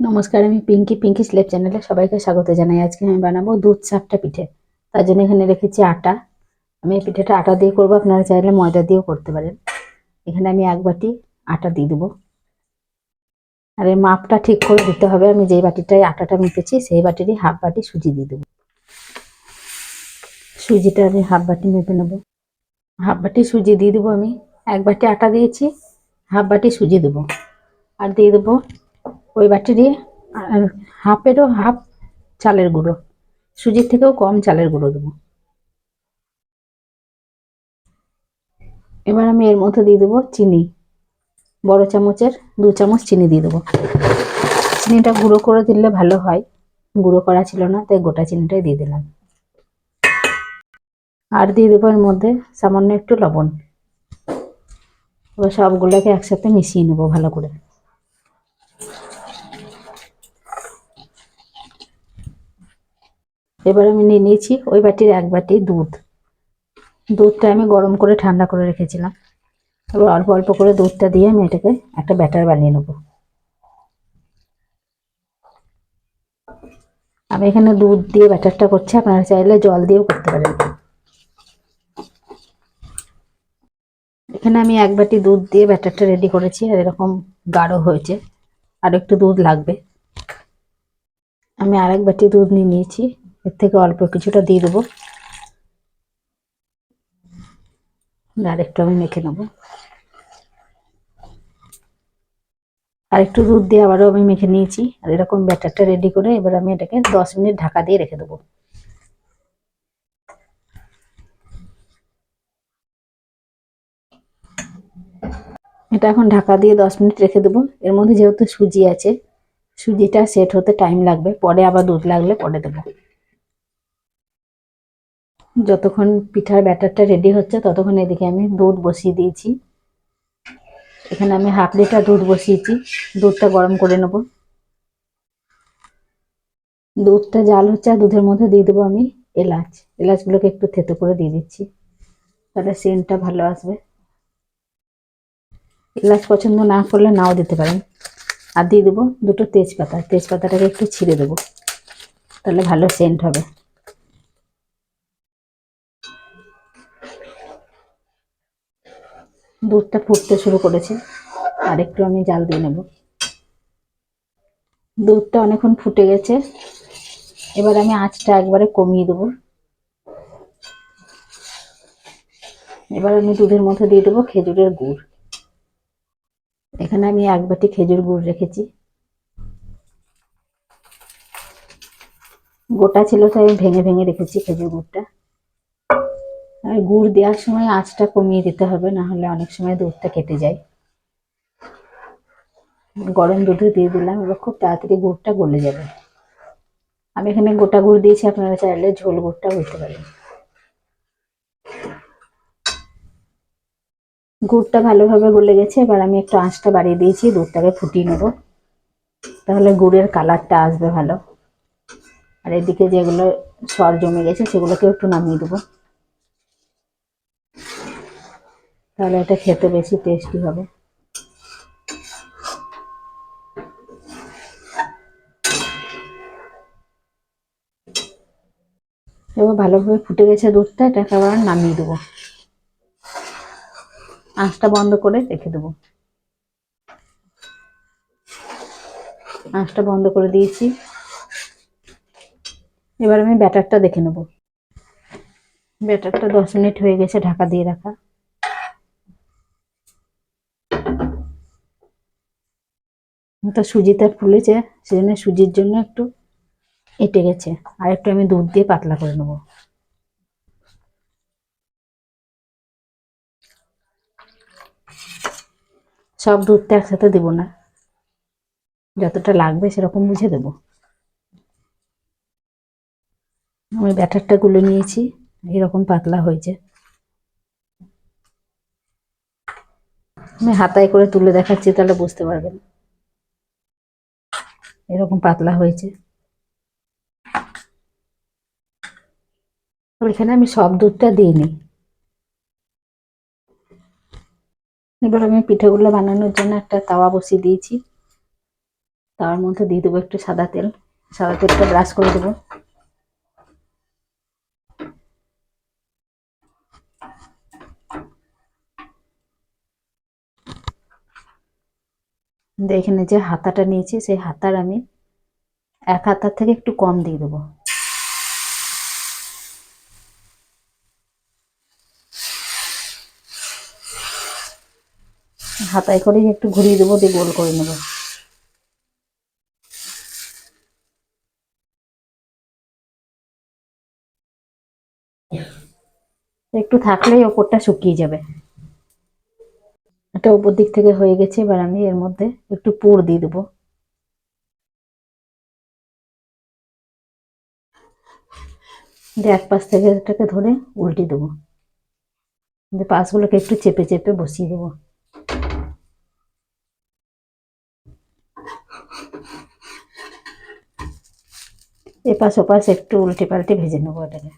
নমস্কার, আমি পিঙ্কি পিঙ্কি স্লেপ চ্যানেলে সবাইকে স্বাগত জানাই। আজকে আমি বানাবো দুধ সাপটা পিঠে। তার জন্য এখানে রেখেছি আটা। আমি এই পিঠেটা আটা দিয়ে করব, আপনারা চাইলে ময়দা দিয়েও করতে পারেন। এখানে আমি এক বাটি আটা দিয়ে দেবো। আর এই মাপটা ঠিক করে দিতে হবে। আমি যেই বাটিটায় আটাটা মেপেছি, সেই বাটিরই হাফ বাটি সুজি দিয়ে দেবো। সুজিটা আমি হাফ বাটি মেপে নেব। হাফ বাটি সুজি দিয়ে দেবো আমি। এক বাটি আটা দিয়েছি, হাফ বাটি সুজি দেবো। আর দিয়ে দেবো ওই বাটিরই হাফেরও হাফ চালের গুঁড়ো। সুজির থেকেও কম চালের গুঁড়ো দেবো। এবার আমি এর মধ্যে দিয়ে দেবো চিনি। বড় চামচের দু চামচ চিনি দিয়ে দেবো। চিনিটা গুঁড়ো করে দিলে ভালো হয়। গুঁড়ো করা ছিল না, তাই গোটা চিনিটাই দিয়ে দিলাম। আর দিয়ে দেবো এর মধ্যে সামান্য একটু লবণ। এবার সবগুলোকে একসাথে মিশিয়ে নেব ভালো করে। এবার আমি নিয়ে নিয়েছি ওই বাটির এক বাটি দুধ। দুধটা আমি গরম করে ঠান্ডা করে রেখেছিলাম। এবার অল্প অল্প করে দুধটা দিয়ে আমি এটাকে একটা ব্যাটার বানিয়ে নেব। আমি এখানে দুধ দিয়ে ব্যাটারটা করছি, আপনারা চাইলে জল দিয়েও করতে পারেন। এখানে আমি এক বাটি দুধ দিয়ে ব্যাটারটা রেডি করেছি, আর এরকম গাঢ় হয়েছে, আর একটু দুধ লাগবে। আমি আরেক বাটি দুধ নিয়ে নিয়েছি। এর থেকে অল্প কিছুটা দিয়ে দেবো। আর একটু আমি মেখে নেব। আর একটু দুধ দিয়ে আবারও আমি মেখে নিয়েছি। আর এরকম ব্যাটারটা রেডি করে এবার আমি এটাকে দশ মিনিট ঢাকা দিয়ে রেখে দেবো। এটা এখন ঢাকা দিয়ে দশ মিনিট রেখে দেবো। এর মধ্যে যেহেতু সুজি আছে, সুজিটা সেট হতে টাইম লাগবে। পরে আবার দুধ লাগলে পরে দেবো। যতক্ষণ পিঠার ব্যাটারটা রেডি হচ্ছে, ততক্ষণ এদিকে আমি দুধ বসিয়ে দিয়েছি। এখানে আমি হাফ লিটার দুধ বসিয়েছি। দুধটা গরম করে নেব। দুধটা জাল হচ্ছে আর দুধের মধ্যে দিয়ে দেবো আমি এলাচ। এলাচগুলোকে একটু থেতো করে দিয়ে দিচ্ছি। তাহলে সেন্টটা ভালো আসবে। এলাচ পছন্দ না করলে নাও দিতে পারেন। আর দিয়ে দেবো দুটো তেজপাতা। তেজপাতাটাকে একটু ছিঁড়ে দেবো। তাহলে ভালো সেন্ট হবে। দুধটা ফুটতে শুরু করেছে। আর একটু আমি জাল দিয়ে নেব। দুধটা অনেকক্ষণ ফুটে গেছে। এবার আমি আঁচটা একবারে কমিয়ে দেবো। এবার আমি দুধের মধ্যে দিয়ে দেবো খেজুরের গুড়। এখানে আমি এক বাটি খেজুর গুড় রেখেছি। গোটা ছিল তাই আমি ভেঙে ভেঙে রেখেছি খেজুর গুড়টা। আর গুড় দেওয়ার সময় আঁচটা কমিয়ে দিতে হবে, না হলে অনেক সময় দুধটা কেটে যায়। গরম দুধে দিয়ে দিলাম, এবার খুব তাড়াতাড়ি গুড়টা গলে যাবে। আমি এখানে গোটা গুড় দিয়েছি, আপনারা চাইলে ঝোল গুড়টা হইতে পারেন। গুড়টা ভালোভাবে গলে গেছে, এবার আমি একটু আঁচটা বাড়িয়ে দিয়েছি, দুধটাকে ফুটিয়ে নেব। তাহলে গুড়ের কালারটা আসবে ভালো। আর এদিকে যেগুলো সর জমে গেছে সেগুলোকে একটু নামিয়ে দেবো। তাহলে এটা খেতে বেশি টেস্টি হবে। এবার ভালোভাবে ফুটে গেছে দুধটা, এটাকে আবার নামিয়ে দেবো। আঁচটা বন্ধ করে রেখে দেবো। আঁচটা বন্ধ করে দিয়েছি। এবার আমি ব্যাটারটা দেখে নেব। ব্যাটারটা দশ মিনিট হয়ে গেছে ঢাকা দিয়ে রাখা। তো সুজিটা ফুলেছে, সেজন্য সুজির জন্য একটু এটে গেছে। আর একটু আমি দুধ দিয়ে পাতলা করে নেব। সব দুধটা একসাথে দেব না। যতটা লাগবে সেরকম বুঝে দেব। আমি ব্যাটারটা গুলে নিয়েছি, এরকম পাতলা হয়েছে। আমি হাতায় করে তুলে দেখাচ্ছি, তাহলে বুঝতে পারবেন। এরকম পাতলা হয়েছে। এখানে আমি সব দুধটা দিইনি এবার আমি পিঠেগুলো বানানোর জন্য একটা তাওয়া বসিয়ে দিয়েছি। তাওয়ার মধ্যে দিয়ে দেবো একটু সাদা তেল। সাদা তেলটা ব্রাশ করে দেবো। এখানে যে হাতাটা নিয়েছি, সেই হাতার আমি এক হাতার থেকে একটু কম দিয়ে দেবো। হাতায় করেই একটু ঘুরিয়ে দেবো, দিয়ে গোল করে নেব। একটু থাকলেই ওপরটা শুকিয়ে যাবে। এটা উপর দিক থেকে হয়ে গেছে, এবার আমি এর মধ্যে একটু পুর দিয়ে দেবো। এক পাশ থেকে এটাকে ধরে উল্টে দেবো। পাশগুলোকে একটু চেপে চেপে বসিয়ে দেবো। এপাশ ওপাশ একটু উল্টে পাল্টে ভেজে নেব এটাকে।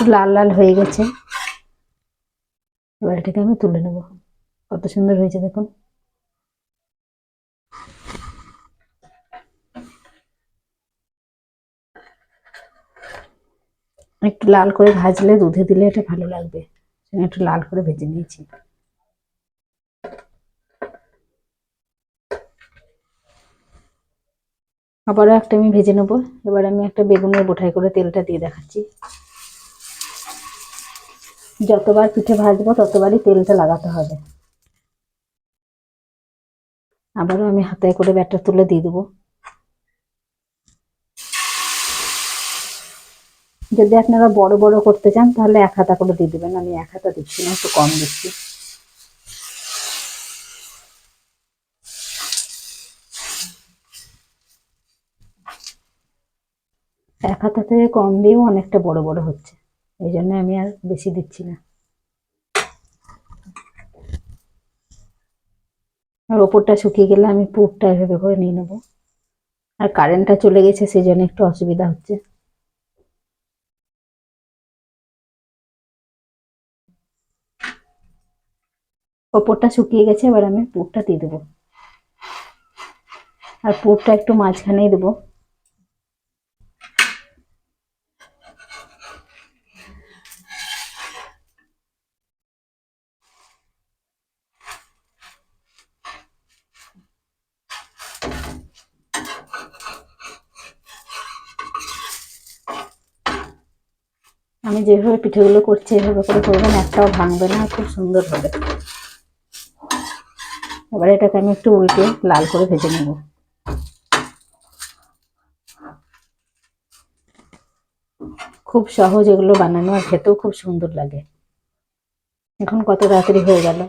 একটু লাল লাল হয়ে গেছে। এবার এটাকে আমি তুলে নেব। কত সুন্দর হয়েছে দেখুন। একটু লাল করে ভাজলে দুধে দিলে এটা ভালো লাগবে। একটু লাল করে ভেজে নিয়েছি। আবারও একটা আমি ভেজে নেব। এবার আমি একটা বেগুনের বোঠাই করে তেলটা দিয়ে দেখাচ্ছি। যতবার পিঠে ভাজবো, ততবারই তেলটা লাগাতে হবে। আবারও আমি হাতে করে ব্যাটার তুলে দিয়ে দেবো। যদি আপনারা বড় বড় করতে চান, তাহলে এক হাতা করে দিয়ে দেবেন। আমি এক হাতা দিচ্ছি না, একটু কম দিচ্ছি। এক হাতা থেকে কম দিয়েও অনেকটা বড় বড় হচ্ছে। এই জন্য আমি আর বেশি দিচ্ছি না। আর ওপরটা শুকিয়ে গেলে আমি পুরটা এভাবে করে নিয়ে নেব। আর কারেন্টটা চলে গেছে সেই জন্য একটু অসুবিধা হচ্ছে। ওপরটা শুকিয়ে গেছে, এবার আমি পুরটা দিয়ে দেবো। আর পুরটা একটু মাঝখানেই দেবো। আমি যেভাবে পিঠেগুলো করছি, এভাবে করে করবেন একটাও ভাঙবে না, খুব সুন্দর হবে। এবার এটাকে আমি একটু উল্টে লাল করে ভেজে নেব। খুব সহজ এগুলো বানানো আর খেতেও খুব সুন্দর লাগে। এখন কত তাড়াতাড়ি হয়ে গেল।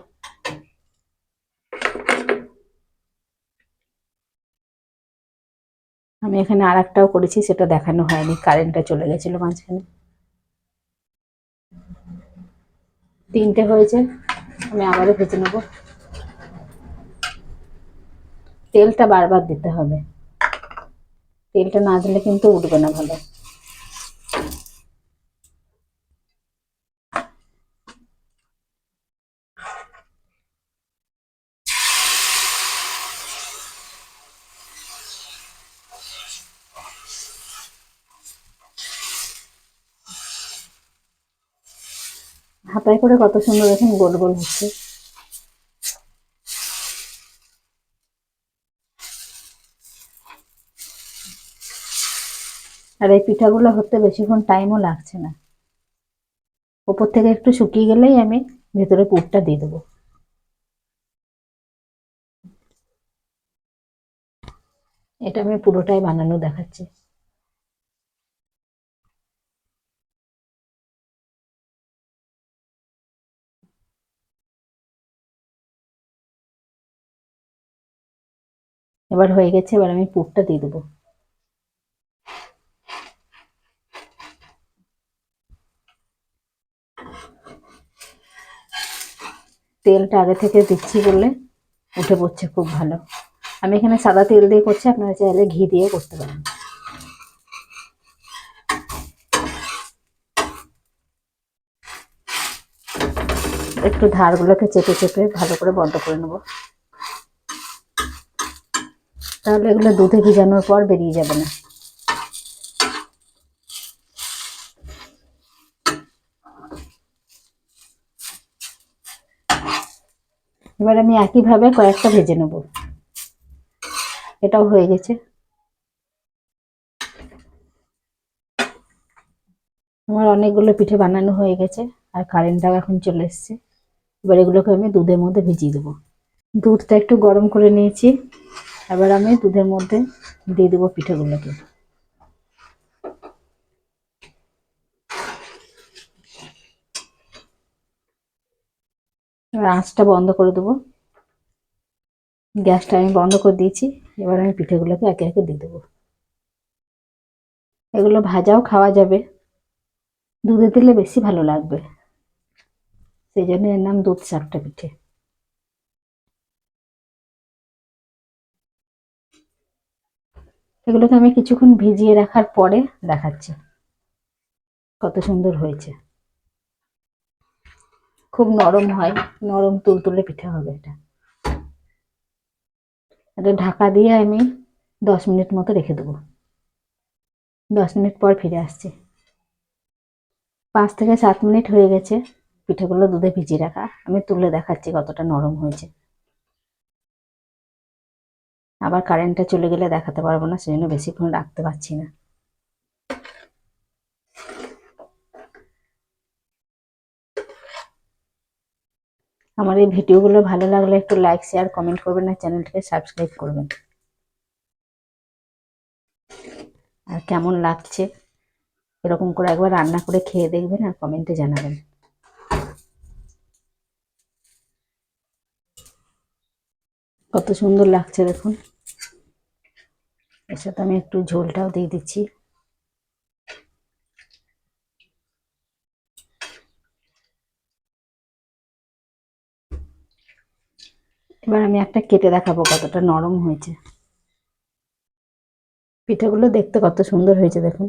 আমি এখানে আর একটাও করেছি, সেটা দেখানো হয়নি, কারেন্টটা চলে গেছিল মাঝখানে। তিনটে হয়েছে, আমি আবারও ভেজে নেব। তেলটা বারবার দিতে হবে। তেলটা না দিলে কিন্তু উঠবে না ভালো। হাতায় করে কত সুন্দর এখন গোল গোল হচ্ছে। আর এই পিঠাগুলো হতে বেশিক্ষণ টাইমও লাগছে না। ওপর থেকে একটু শুকিয়ে গেলেই আমি ভেতরে পুরটা দিয়ে দেবো। এটা আমি পুরোটাই বানানো দেখাচ্ছি। এবার হয়ে গেছে, এবার আমি পুরটা দিয়ে দেবো। তেলটা আগে থেকে দিচ্ছি বললে উঠে পড়ছে খুব ভালো। আমি এখানে সাদা তেল দিয়ে করছি, আপনারা চাইলে ঘি দিয়ে করতে পারেন। একটু ধারগুলোকে চেপে চেপে ভালো করে বন্ধ করে নেব। তাহলে এগুলো দুধে ভিজানোর পর বেরিয়ে যাবে না। এবার আমি একইভাবে কয়েকটা ভেজে নেব। এটাও হয়ে গেছে। আমার অনেকগুলো পিঠে বানানো হয়ে গেছে আর কারেন্টটাও এখন চলে এসছে। এবার এগুলোকে আমি দুধের মধ্যে ভিজিয়ে দেবো। দুধটা একটু গরম করে নিয়েছি। এবার আমি দুধের মধ্যে দিয়ে দেবো পিঠেগুলোকে। এবার আঁচটা বন্ধ করে দেবো। গ্যাসটা আমি বন্ধ করে দিয়েছি, এবার আমি পিঠেগুলোকে একে একে দিয়ে দেবো। এগুলো ভাজাও খাওয়া যাবে। দুধে দিলে বেশি ভালো লাগবে। সেই জন্য এর নাম দুধ চাপটা পিঠে। এগুলোকে আমি কিছুক্ষণ ভিজিয়ে রাখার পরে দেখাচ্ছি। কত সুন্দর হয়েছে। খুব নরম হয়, নরম তুলতুলে পিঠে হবে এটা। এটা ঢাকা দিয়ে আমি দশ মিনিট মতো রেখে দেবো। দশ মিনিট পর ফিরে আসছি। পাঁচ থেকে সাত মিনিট হয়ে গেছে পিঠেগুলো দুধে ভিজিয়ে রাখা। আমি তুলে দেখাচ্ছি কতটা নরম হয়েছে। আবার কারেন্টটা চলে গেলে দেখাতে পারব না, সেজন্য বেশিক্ষণ রাখতে পারছি না। আমার এই ভিডিওগুলো ভালো লাগলে একটু লাইক শেয়ার কমেন্ট করবেন আর চ্যানেলটাকে সাবস্ক্রাইব করবেন। আর কেমন লাগছে? এরকম করে একবার রান্না করে খেয়ে দেখবেন আর কমেন্টে জানাবেন। কত সুন্দর লাগছে দেখুন। এর সাথে আমি একটু ঝোলটাও দিয়ে দিচ্ছি। এবার আমি একটা কেটে দেখাবো কতটা নরম হয়েছে। পিঠেগুলো দেখতে কত সুন্দর হয়েছে দেখুন।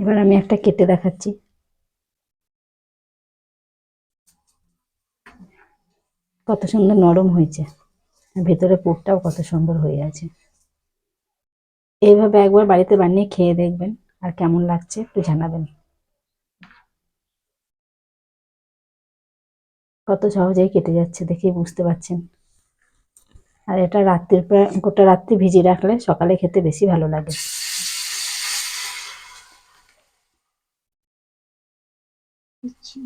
এবার আমি একটা কেটে দেখাচ্ছি। কত সুন্দর নরম হয়েছে। ভেতরে পুরটাও কত সুন্দর হয়ে আছে। এইভাবে একবার বাড়িতে বানিয়ে খেয়ে দেখবেন, আর কেমন লাগছে একটু জানাবেন। কত সহজেই কেটে যাচ্ছে দেখেই বুঝতে পারছেন আর এটা রাত্রির প্রায়, গোটা রাত্রি ভিজিয়ে রাখলে সকালে খেতে বেশি ভালো লাগে। আচ্ছা।